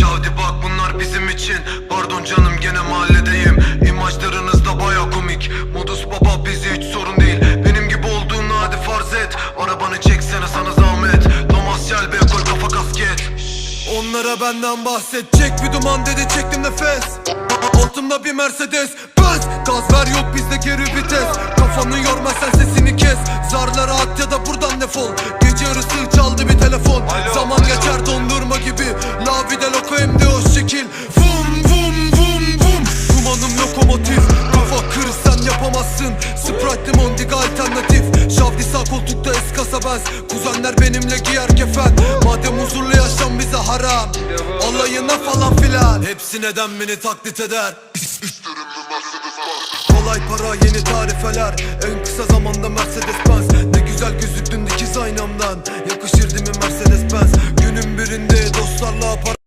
Şavdi bak bunlar bizim için. Pardon canım gene mahalledeyim. İmajlarınız da baya komik. Modus baba bizi hiç sorun değil. Benim gibi olduğunu hadi farz et. Arabanı çeksene sana zahmet. Thomas Shelby koy kafa kasket. Onlara benden bahsedecek bir duman dedi çektim nefes. Altımda bir Mercedes. Benz Gaz ver yok bizde geri vites. Kafanı yorma sen sesini kes. Zarlara at ya da buradan defol. Gece yarısı çaldı bir telefon. Zaman geçer dondurma gibi. La şekil Vum vum vum vum. Dumanım lokomotif. Kafa kır sen yapamazsın. Sprite Mondiga alternatif. Şavdi sağ koltukta eskasa benz Kuzenler benimle giyer kefen. Madem huzurlu yaşam bize haram. Alayına falan filan. Hepsi neden beni taklit eder? Kolay para yeni tarifeler. En kısa zamanda Mercedes Benz. Ne güzel gözüktün dikiz aynamdan. Yakışır değil mi Mercedes Benz? Günün birinde dostlarla para